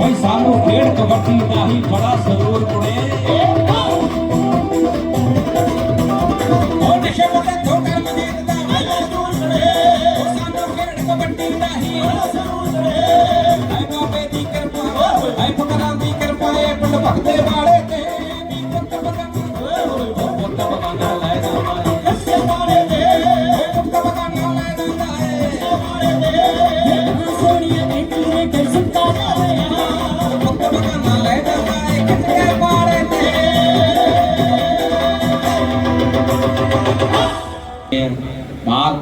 ਭਾਈ ਸਾਨੂੰ ਖੇਡ ਕਬੱਡੀ ਦਾ ਹੀ ਬੜਾ ਸਰੂਰ ਕੁੜੇ ਉਹ ਨਸ਼ੇ ਪੱਤੇ ਤੋਂ ਕਰਮਜੀਤ ਦਾ ਪਹਿਲਾਂ ਦੂਰ ਰਹੇ ਸਾਨੂੰ ਖੇਡ ਕਬੱਡੀ ਦਾ ਹੀ ਬੜਾ ਸਰੂਰ ਕੁੜੇ ਐ ਬਾਬੇ ਦੀ ਕਿਰਪਾ ਐ ਫਕਰਾਂ ਦੀ ਕਿਰਪਾ ਏ ਪਿੰਡ ਭਗਤੇ ਵਾਲੇ ਬਾਹਰ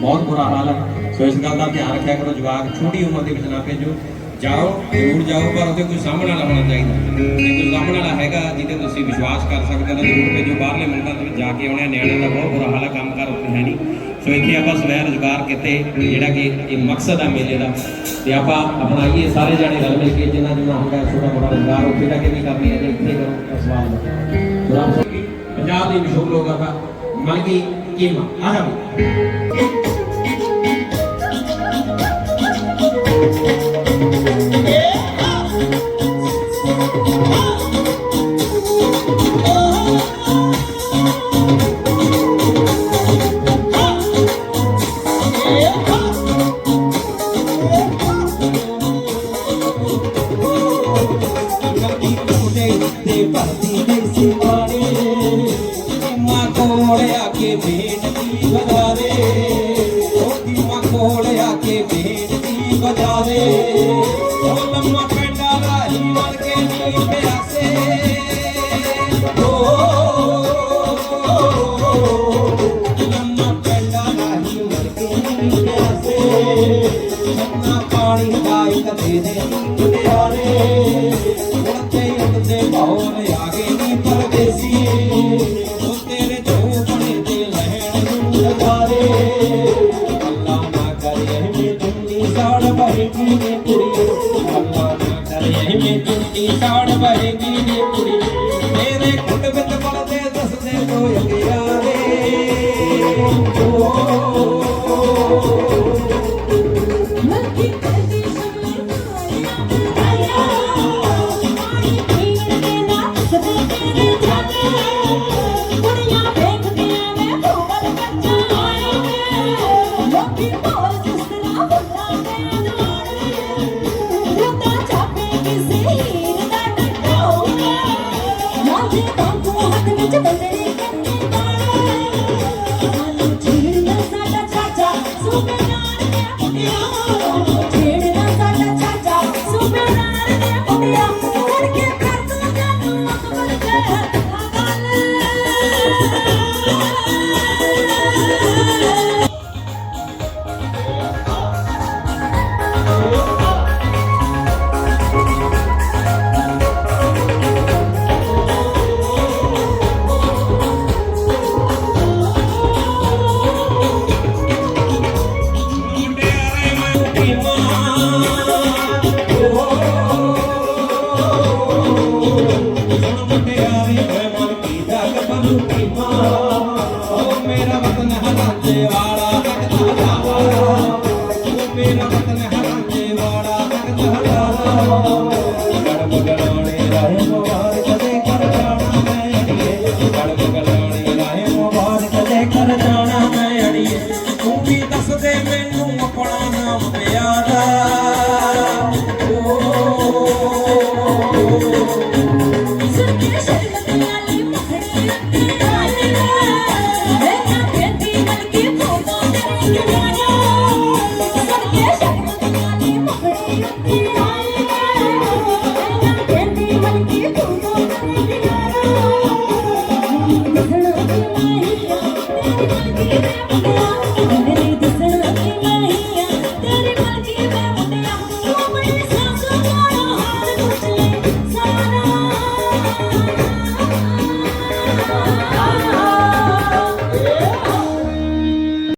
ਬਹੁਤ ਬੁਰਾ ਹਾਲ ਹੈ। ਸੋ ਇਸ ਗੱਲ ਦਾ ਧਿਆਨ ਰੱਖਿਆ ਕਰੋ, ਜਵਾਕ, ਛੋਟੀ ਉਮਰ ਦੇ ਵਿੱਚ ਨਾ ਭੇਜੋ। ਜਾਓ, ਜ਼ਰੂਰ ਜਾਓ, ਪਰ ਉਹਦੇ ਕੋਈ ਸਾਹਮਣਾ ਵਾਲਾ ਹੋਣਾ ਚਾਹੀਦਾ। ਜੇ ਕੋਈ ਸਾਹਮਣਾ ਵਾਲਾ ਹੈਗਾ ਜਿਹਦੇ ਤੁਸੀਂ ਵਿਸ਼ਵਾਸ ਕਰ ਸਕਦੇ ਹੋ ਜ਼ਰੂਰ ਭੇਜੋ। ਬਾਹਰਲੇ ਮੁਲਕਾਂ ਦੇ ਵਿੱਚ ਜਾ ਕੇ ਆਉਣੇ ਨਿਆਣਿਆਂ ਦਾ ਬਹੁਤ ਬੁਰਾ ਹਾਲ ਹੈ, ਕੰਮ ਕਰ ਉੱਥੇ ਹੈ ਨਹੀਂ। ਸੋ ਇੱਥੇ ਆਪਾਂ ਸਵੈ ਰੁਜ਼ਗਾਰ ਕਿਤੇ, ਜਿਹੜਾ ਕਿ ਇਹ ਮਕਸਦ ਆ ਮੇਲੇ ਦਾ। ਤੇ ਆਪਾਂ ਅਪਣਾਈਏ ਸਾਰੇ ਜਾਣੇ ਰਲ ਮਿਲ ਕੇ, ਜਿੰਨਾ ਜਿੰਨਾ ਹੁੰਦਾ ਛੋਟਾ ਮੋਟਾ ਰੁਜ਼ਗਾਰ, ਉੱਥੇ ਜਾ ਕਿਵੇਂ ਕਰਨੀ ਹੈ ਤੇ ਇੱਥੇ ਕਰੋ ਸਵਾਲ ਦਾ ਪੰਜਾਬ ਦੇ ਮਸ਼ਹੂਰ ਲੋਕ ਆਪਾਂ ਮਲਕੀ ਕੀਮਾ ਆਹ ਵੀ ਉਹ ਲੰਮਾ ਪੈਂਡਾ ਰਾਹੀ ਵਰ ਕੇ ਨੀ ਪਿਆਸੇ। ਲੰਮਾ ਪੈਂਡਾ ਰਾਹੀ ਵਰ ਕੇ ਨੀ ਪਿਆਸੇ। ਸੱਨਾ ਪਾਣੀ ਪਾਈ ਕਦੇ ਦੇ ਦੁਨਿਆਰੇ ਉੱਤੇ ਉੱਤੇ ਭੌਰ ਆ ਗਏ ਨੀ ਪਰਦੇਸੀ। ਉਹ ਤੇਰੇ ਜੋ ਬਣੇ ਤੇ ਲੈਣ ਨੂੰ ਲਗਾਰੇ। ਅੱਲਾ ਨਾ ਕਰੇ ਮੇ ਜੁੰਨੀ ਸਾੜ ਬਹੇਗੀ ਨੇ ਕੁੜੀ। ਅੱਲਾ ਨਾ ਕਰੇ ਮੇ ਜੁੰਨੀ ਸਾੜ ਬਹੇਗੀ ਨੇ ਕੁੜੀ। ਤੇਰੇ ਕੁੰਡ ਵਿੱਚ ਬਲਦੇ ਦੱਸਦੇ ਕੋ ਅਗਿਆਰੇ ਓ ਮੱਕੀ ਕਰਦੀ ਸੁਣ ਮੁੰਡਿਆਰੇ